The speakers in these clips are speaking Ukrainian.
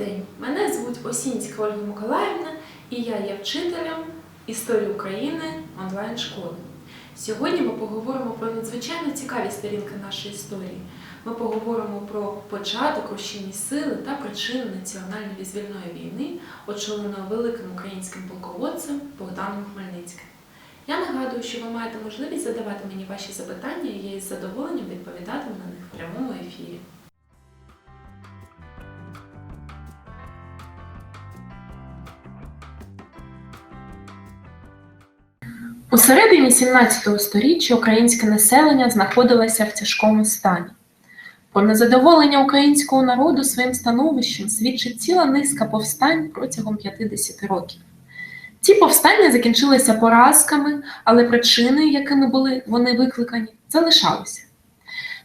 день! Мене звуть Осінська Ольга Миколаївна і я є вчителем історії України онлайн-школи. Сьогодні ми поговоримо про надзвичайно цікаві сторінки нашої історії. Ми поговоримо про початок рушійні сили та причини національної визвільної війни, очоленої великим українським полководцем Богданом Хмельницьким. Я нагадую, що ви маєте можливість задавати мені ваші запитання, і я із задоволенням відповідатиму на них в прямому ефірі. У середині 17 століття українське населення знаходилося в тяжкому стані. Про незадоволення українського народу своїм становищем свідчить ціла низка повстань протягом 50 років. Ці повстання закінчилися поразками, але причини, якими були вони викликані, залишалися.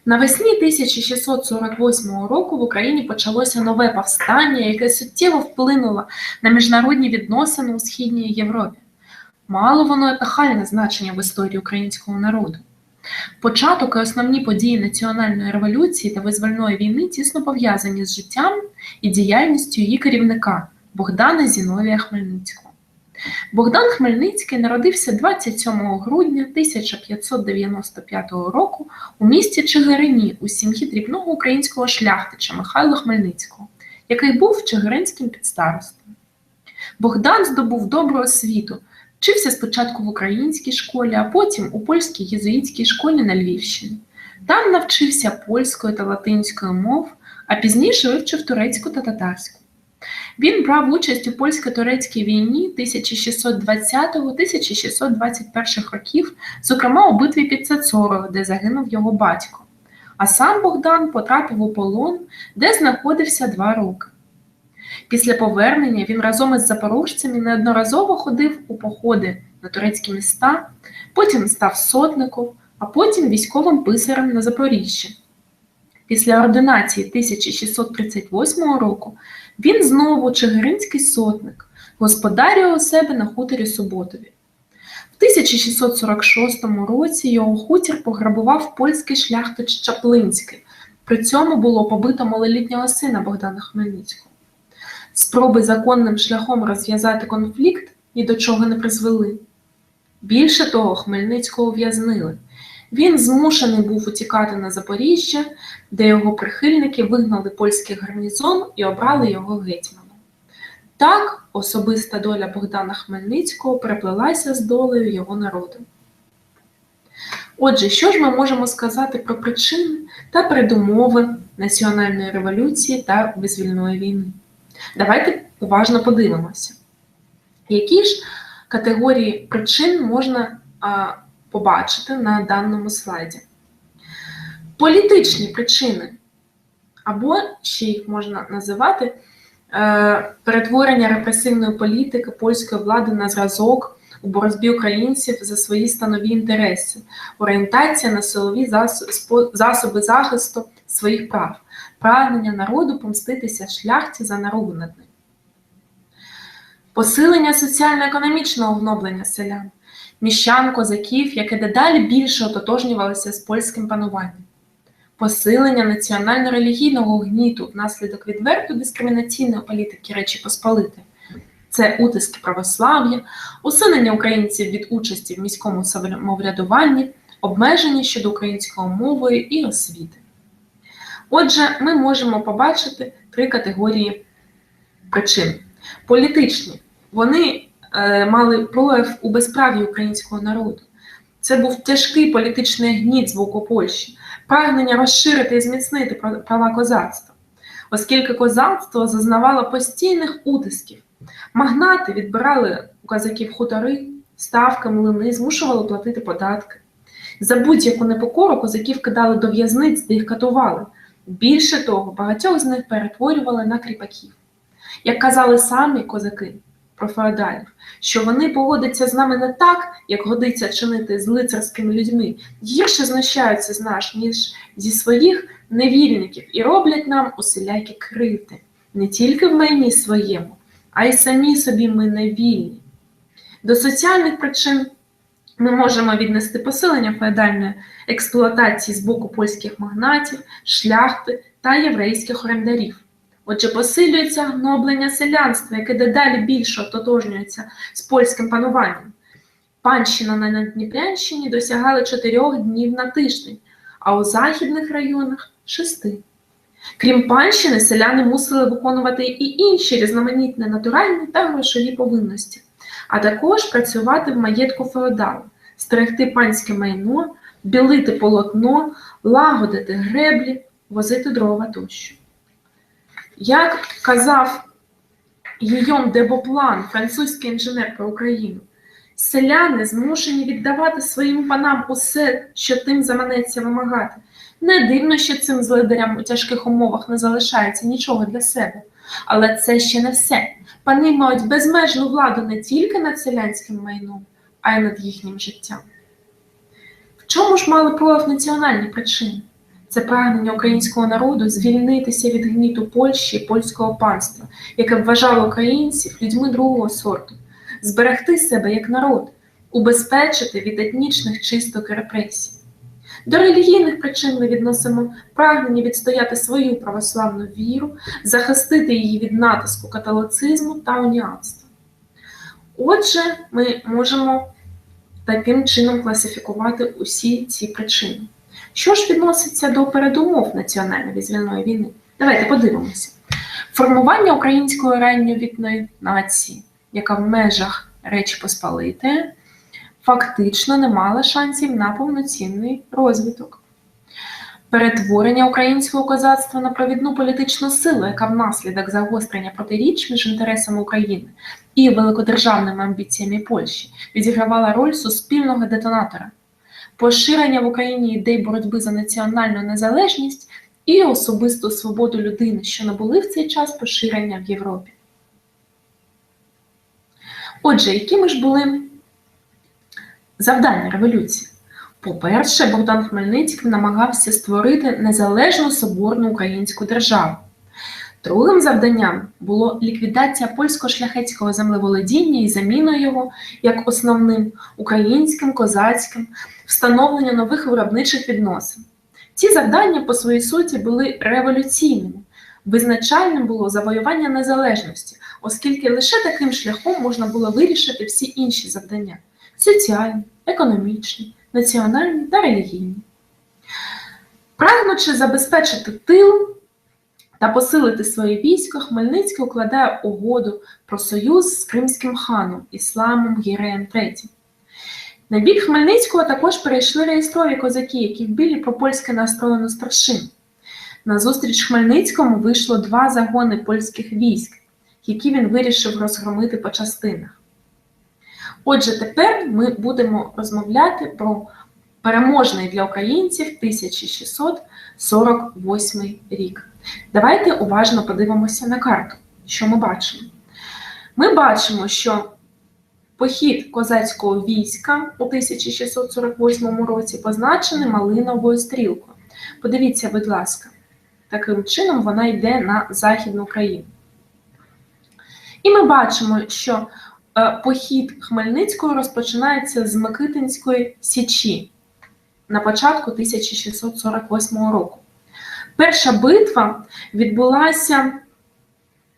Навесні 1648 року в Україні почалося нове повстання, яке суттєво вплинуло на міжнародні відносини у Східній Європі. Мало воно епохальне значення в історії українського народу. Початок і основні події національної революції та визвольної війни тісно пов'язані з життям і діяльністю її керівника Богдана Зіновія Хмельницького. Богдан Хмельницький народився 27 грудня 1595 року у місті Чигирині у сім'ї дрібного українського шляхтича Михайла Хмельницького, який був чигиринським підстаростом. Богдан здобув добру освіту, вчився спочатку в українській школі, а потім у польській єзуїтській школі на Львівщині. Там навчився польської та латинської мов, а пізніше вивчив турецьку та татарську. Він брав участь у польсько-турецькій війні 1620-1621 років, зокрема у битві під Цацорою, де загинув його батько. А сам Богдан потрапив у полон, де знаходився два роки. Після повернення він разом із запорожцями неодноразово ходив у походи на турецькі міста, потім став сотником, а потім військовим писарем на Запоріжжі. Після ординації 1638 року він знову чигиринський сотник, господарював у себе на хуторі Суботові. В 1646 році його хутір пограбував польський шляхтич Чаплинський. При цьому було побито малолітнього сина Богдана Хмельницького. Спроби законним шляхом розв'язати конфлікт ні до чого не призвели. Більше того, Хмельницького ув'язнили. Він змушений був утікати на Запоріжжя, де його прихильники вигнали польський гарнізон і обрали його гетьманом. Так особиста доля Богдана Хмельницького переплелася з долею його народу. Отже, що ж ми можемо сказати про причини та передумови національної революції та визвільної війни? Давайте уважно подивимося, які ж категорії причин можна побачити на даному слайді. Політичні причини, або ще їх можна називати е, перетворення репресивної політики польської влади на зразок у боротьбі українців за свої станові інтереси, орієнтація на силові засоби захисту своїх прав, прагнення народу помститися шляхті за наругу над ним. Посилення соціально-економічного вновлення селян, міщан, козаків, яке дедалі більше ототожнювалося з польським пануванням, посилення національно-релігійного гніту внаслідок відверто дискримінаційної політики Речі Посполитої, це утиски православ'я, усунення українців від участі в міському самоврядуванні, обмеження щодо української мови і освіти. Отже, ми можемо побачити три категорії причин. Політичні, вони е, мали прояв у безправі українського народу. Це був тяжкий політичний гніт з боку Польщі, прагнення розширити і зміцнити права козацтва, оскільки козацтво зазнавало постійних утисків. Магнати відбирали у козаків хутори, ставки, млини, змушували платити податки. За будь-яку непокору козаків кидали до в'язниць, де їх катували. Більше того, багатьох з них перетворювали на кріпаків. Як казали самі козаки про феодалів, що вони поводяться з нами не так, як годиться чинити з лицарськими людьми, гірше знущаються з нас, ніж зі своїх невільників, і роблять нам усілякі кривди, не тільки в майні своєму, а й самі собі ми невільні. До соціальних причин ми можемо віднести посилення феодальної експлуатації з боку польських магнатів, шляхти та єврейських орендарів. Отже, посилюється гноблення селянства, яке дедалі більше ототожнюється з польським пануванням. Панщина на Надніпрянщині досягала чотирьох днів на тиждень, а у західних районах шести. Крім панщини, селяни мусили виконувати і інші різноманітні натуральні та грошові повинності, а також працювати в маєтку феодала, стерегти панське майно, білити полотно, лагодити греблі, возити дрова тощо. Як казав Гійом де Боплан, французький інженер про Україну, селяни змушені віддавати своїм панам усе, що тим заманеться вимагати. Не дивно, що цим злидарям у тяжких умовах не залишається нічого для себе. Але це ще не все. Пани мають безмежну владу не тільки над селянським майном, а й над їхнім життям. В чому ж мали прояв національні причини? Це прагнення українського народу звільнитися від гніту Польщі і польського панства, яке вважало українців людьми другого сорту, зберегти себе як народ, убезпечити від етнічних чисток і репресій. До релігійних причин ми відносимо прагнення відстояти свою православну віру, захистити її від натиску католицизму та уніатства. Отже, ми можемо таким чином класифікувати усі ці причини. Що ж відноситься до передумов національно-визвільної війни? Давайте подивимося. Формування української ранньовітної нації, яка в межах Речі Посполитої, фактично не мала шансів на повноцінний розвиток. Перетворення українського козацтва на провідну політичну силу, яка внаслідок загострення протиріч між інтересами України і великодержавними амбіціями Польщі відігравала роль суспільного детонатора, поширення в Україні ідей боротьби за національну незалежність і особисту свободу людини, що не були в цей час поширення в Європі. Отже, якими ж були завдання революції? По-перше, Богдан Хмельницький намагався створити незалежну соборну українську державу. Другим завданням було ліквідація польсько-шляхетського землеволодіння і заміна його як основним українським, козацьким, встановлення нових виробничих відносин. Ці завдання по своїй суті були революційними. Визначальним було завоювання незалежності, оскільки лише таким шляхом можна було вирішити всі інші завдання соціальні, економічні, національні та релігійні. Прагнучи забезпечити тил та посилити своє військо, Хмельницький укладає угоду про союз з кримським ханом Ісламом Гіреєм III. На бік Хмельницького також перейшли реєстрові козаки, які вбили пропольське настроєну старшин. На зустріч Хмельницькому вийшло два загони польських військ, які він вирішив розгромити по частинах. Отже, тепер ми будемо розмовляти про переможний для українців 1648 рік. Давайте уважно подивимося на карту, що ми бачимо. Ми бачимо, що похід козацького війська у 1648 році позначений малиновою стрілкою. Подивіться, будь ласка, таким чином вона йде на Західну Україну. І ми бачимо, що похід Хмельницького розпочинається з Микитинської Січі на початку 1648 року. Перша битва відбулася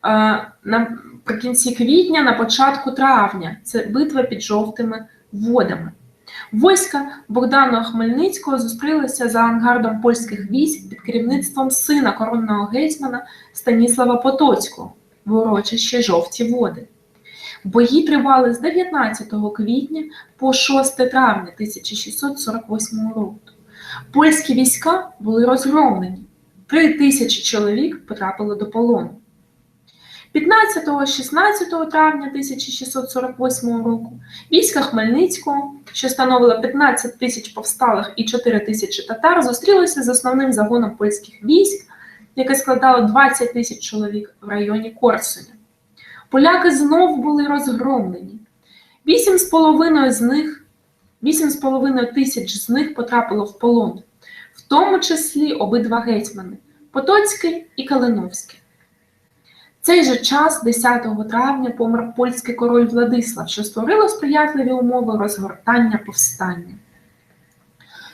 е, наприкінці квітня, на початку травня. Це битва під жовтими водами. Войська Богдана Хмельницького зустрілися за ангардом польських військ під керівництвом сина коронного гетьмана Станіслава Потоцького в Жовті води. Бої тривали з 19 квітня по 6 травня 1648 року. Польські війська були розгромлені. Три тисячі чоловік потрапили до полону. 15-16 травня 1648 року війська Хмельницького, що становило 15 тисяч повсталих і 4 тисячі татар, зустрілися з основним загоном польських військ, яке складало 20 тисяч чоловік в районі Корсуня. Поляки знов були розгромлені. 8,5 з них 8,5 тисяч з них потрапило в полон, в тому числі обидва гетьмани Потоцький і Калиновський. Цей же час, 10 травня, помер польський король Владислав, що створило сприятливі умови розгортання повстання.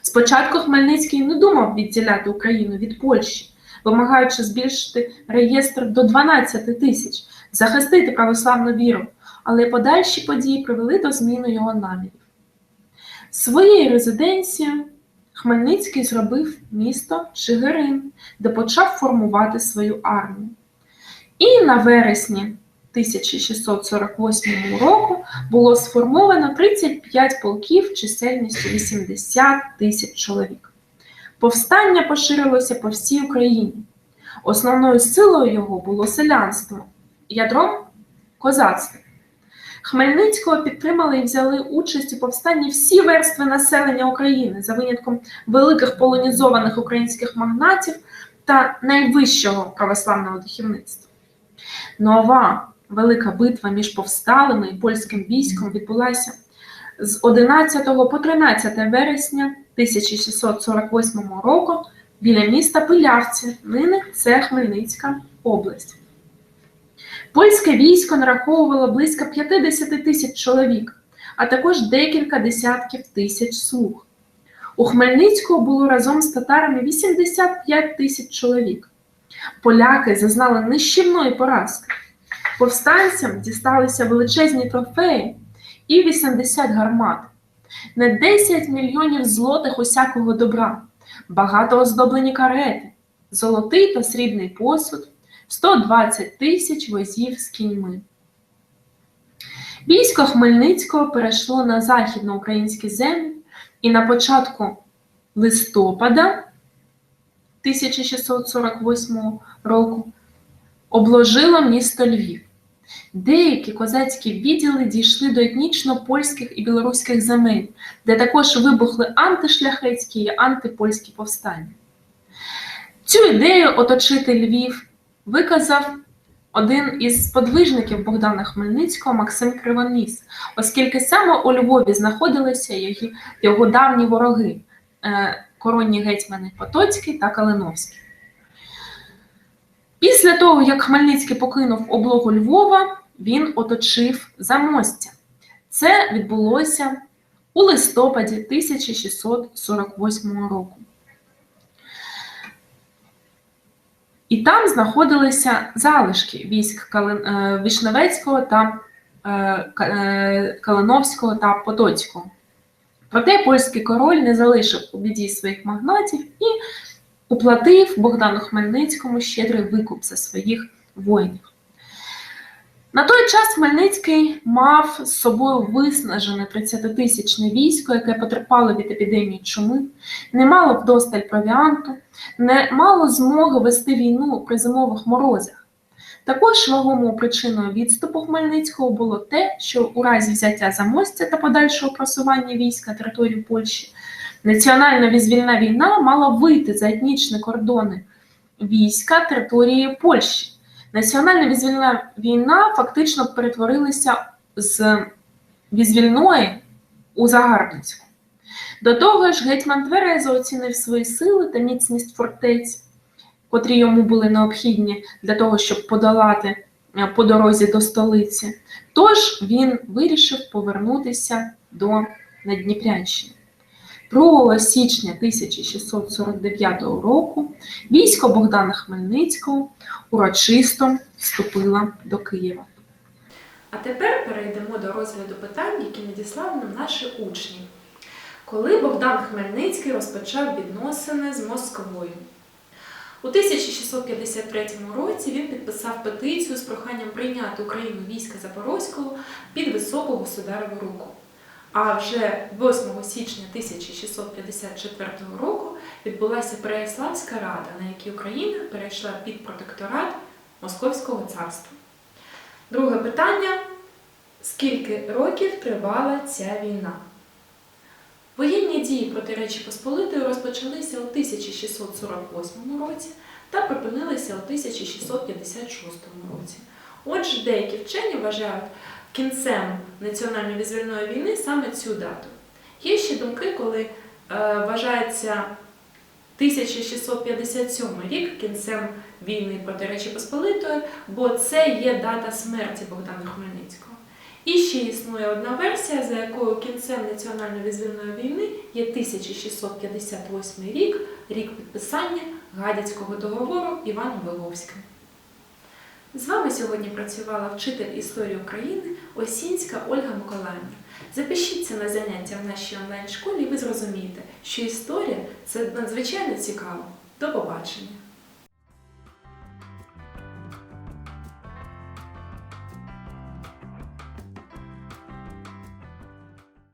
Спочатку Хмельницький не думав відділяти Україну від Польщі. вимагаючи збільшити реєстр до 12 тисяч, захистити православну віру, але подальші події привели до зміни його намірів. Своєю резиденцією Хмельницький зробив місто Чигирин, де почав формувати свою армію. І на вересні 1648 року було сформовано 35 полків чисельністю 80 тисяч чоловік. Повстання поширилося по всій Україні. Основною силою його було селянство, ядром козацтво. Хмельницького підтримали і взяли участь у повстанні всі верстви населення України за винятком великих полонізованих українських магнатів та найвищого православного духовництва. Нова велика битва між повсталими і польським військом відбулася з 11 по 13 вересня 1648 року біля міста Пилявці, нині це Хмельницька область. Польське військо нараховувало близько 50 тисяч чоловік, а також декілька десятків тисяч слуг. У Хмельницького було разом з татарами 85 тисяч чоловік. Поляки зазнали нищівної поразки. Повстанцям дісталися величезні трофеї і 80 гармат, не 10 мільйонів злотих усякого добра, багато оздоблені карети, золотий та срібний посуд, 120 тисяч возів з кіньми. Військо Хмельницького перейшло на західноукраїнські землі і на початку листопада 1648 року обложило місто Львів. Деякі козацькі відділи дійшли до етнічно польських і білоруських земель, де також вибухли антишляхетські і антипольські повстання. Цю ідею оточити Львів виказав один із подвижників Богдана Хмельницького Максим Кривоніс, оскільки саме у Львові знаходилися його, його давні вороги е, коронні гетьмани Потоцький та Калиновський. Після того, як Хмельницький покинув облогу Львова, він оточив замостя. Це відбулося у листопаді 1648 року. І там знаходилися залишки військ е, Вишневецького та е, е, Калиновського та Потоцького. Проте польський король не залишив у біді своїх магнатів і уплатив Богдану Хмельницькому щедрий викуп за своїх воїнів. На той час Хмельницький мав з собою виснажене 30-тисячне військо, яке потерпало від епідемії чуми, не мало вдосталь провіанту, не мало змоги вести війну при зимових морозах. Також вагомою причиною відступу Хмельницького було те, що у разі взяття замостя та подальшого просування військ на територію Польщі національна визвільна війна мала вийти за етнічні кордони війська території Польщі. Національна визвільна війна фактично перетворилася з визвільної у загарбницьку. До того ж, гетьман тверезо оцінив свої сили та міцність фортець, котрі йому були необхідні для того, щоб подолати е, по дорозі до столиці. Тож він вирішив повернутися до Надніпрянщини. 2 січня 1649 року військо Богдана Хмельницького урочисто вступило до Києва. А тепер перейдемо до розгляду питань, які надіслали нам наші учні. Коли Богдан Хмельницький розпочав відносини з Москвою? У 1653 році він підписав петицію з проханням прийняти Україну війська Запорозького під високу государеву руку. А вже 8 січня 1654 року відбулася Переяславська рада, на якій Україна перейшла під протекторат Московського царства. Друге питання: скільки років тривала ця війна? Воєнні дії проти Речі Посполитої розпочалися у 1648 році та припинилися у 1656 році. Отже, деякі вчені вважають кінцем національної визвольної війни саме цю дату. Є ще думки, коли е, вважається 1657 рік кінцем війни проти Речі Посполитої, бо це є дата смерті Богдана Хмельницького. І ще існує одна версія, за якою кінцем національно-визвольної війни є 1658 рік, рік підписання Гадяцького договору Іваном Виговським. З вами сьогодні працювала вчитель історії України Осінська Ольга Миколаївна. Запишіться на заняття в нашій онлайн-школі, і ви зрозумієте, що історія це надзвичайно цікаво. До побачення!